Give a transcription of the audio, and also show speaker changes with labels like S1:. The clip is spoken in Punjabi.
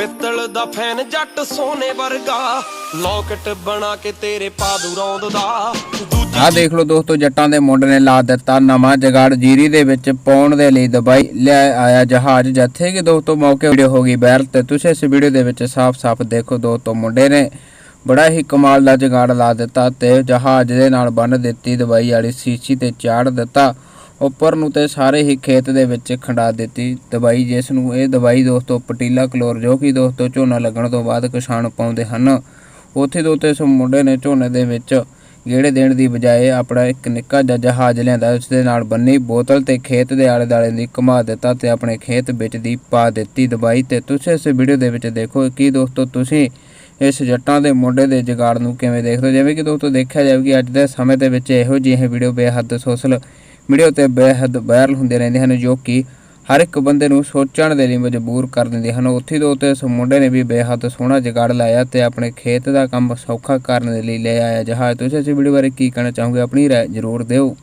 S1: ਪਿੱਤਲ ਦਾ ਫੈਨ ਜੱਟ ਸੋਨੇ ਵਰਗਾ। ਲੌਕਟ ਬਣਾ ਕੇ ਤੇਰੇ ਪਾ ਰੌਂਦ ਦਾ। ਦੂਜੀ
S2: ਦੇਖ ਲਓ ਦੋਸਤੋ, ਜੱਟਾਂ ਦੇ ਮੁੰਡੇ ਨੇ ਲਾ ਦਿੱਤਾ ਨਵਾਂ ਜਗਾੜ। ਜੀਰੀ ਦੇ ਵਿੱਚ ਪਾਉਣ ਦੇ ਲਈ ਦਬਾਈ ਲੈ ਆਇਆ ਜਹਾਜ਼। ਜੱਥੇ ਕਿ ਦੋਸਤੋ, ਮੌਕੇ ਵੀਡੀਓ ਹੋ ਗਈ ਵਾਇਰਲ ਤੇ ਤੁਸੀਂ ਇਸ ਵੀਡੀਓ ਦੇ ਵਿੱਚ ਸਾਫ਼-ਸਾਫ਼ ਦੇਖੋ, ਦੋਸਤੋ, ਮੁੰਡੇ ਨੇ ਬੜਾ ਹੀ ਕਮਾਲ ਦਾ ਜਗਾੜ ਲਾ ਦਿੱਤਾ ਤੇ ਜਹਾਜ਼ ਦੇ ਨਾਲ ਬੰਨ ਦਿੱਤੀ ਦਵਾਈ ਵਾਲੀ ਸੀਸੀ ਤੇ ਚਾੜ ਦਿੱਤਾ। ਉੱਪਰ ਨੂੰ ਤੇ ਸਾਰੇ ਹੀ ਖੇਤ ਦੇ ਵਿੱਚ ਖੰਡਾ ਦਿੱਤੀ ਦਵਾਈ, ਜਿਸ ਨੂੰ ਇਹ ਦਵਾਈ ਦੋਸਤੋ ਪਟੀਲਾ ਕਲੋਰ, ਜੋ ਕਿ ਦੋਸਤੋ ਝੋਨਾ ਲੱਗਣ ਤੋਂ ਬਾਅਦ ਕਿਸਾਨ ਪਾਉਂਦੇ ਹਨ। ਉੱਥੇ ਦੋਸਤੋ ਇਸ ਮੁੰਡੇ ਨੇ ਝੋਨੇ ਦੇ ਵਿੱਚ ਗੇੜੇ ਦੇਣ ਦੀ ਬਜਾਏ ਆਪਣਾ ਇੱਕ ਨਿੱਕਾ ਜਿਹਾ ਜਹਾਜ਼ ਲਿਆਂਦਾ ਉਸ ਦੇ ਨਾਲ ਬੰਨੀ ਬੋਤਲ ਤੇ ਖੇਤ ਦੇ ਆਲੇ ਦਾਲੇ ਦੀ ਘੁਮਾ ਦਿੱਤਾ ਤੇ ਆਪਣੇ ਖੇਤ ਵਿੱਚ ਦੀ ਪਾ ਦਿੱਤੀ ਦਵਾਈ। ਤੇ ਤੁਸੀਂ ਇਸ ਵੀਡੀਓ ਦੇ ਵਿੱਚ ਦੇਖੋ ਕਿ ਦੋਸਤੋ ਤੁਸੀਂ ਇਸ ਜੱਟਾਂ ਦੇ ਮੁੰਡੇ ਦੇ ਜਗਾੜ ਨੂੰ ਕਿਵੇਂ ਦੇਖਦੇ ਹੋ? ਜਿਵੇਂ ਕਿ ਦੋਸਤੋ ਦੇਖਿਆ ਜਾਵੇ ਕਿ ਅੱਜ ਦੇ ਸਮੇਂ ਦੇ ਵਿੱਚ ਇਹੋ ਜਿਹੇ ਵੀਡੀਓ ਬੇਹੱਦ ਸੋਸ਼ਲ ਵੀਡੀਓ ਤੇ ਬੇਹੱਦ ਵਾਇਰਲ ਹੁੰਦੇ ਰਹਿੰਦੇ ਹਨ, ਜੋ ਕਿ ਹਰ ਇੱਕ ਬੰਦੇ ਨੂੰ ਸੋਚਣ ਦੇ ਲਈ ਮਜਬੂਰ ਕਰ ਦਿੰਦੇ ਹਨ। ਉੱਥੇ ਤੋਂ ਉੱਤੇ ਇਸ ਮੁੰਡੇ ਨੇ ਵੀ ਬੇਹੱਦ ਸੋਹਣਾ ਜਗਾੜ ਲਾਇਆ ਤੇ ਆਪਣੇ ਖੇਤ ਦਾ ਕੰਮ ਸੌਖਾ ਕਰਨ ਦੇ ਲਈ ਲੈ ਆਇਆ ਜਹਾਜ਼। ਤੁਸੀਂ ਇਸ ਵੀਡੀਓ ਬਾਰੇ ਕੀ ਕਹਿਣਾ ਚਾਹੋਗੇ? ਆਪਣੀ ਰਾਏ ਜ਼ਰੂਰ ਦਿਓ।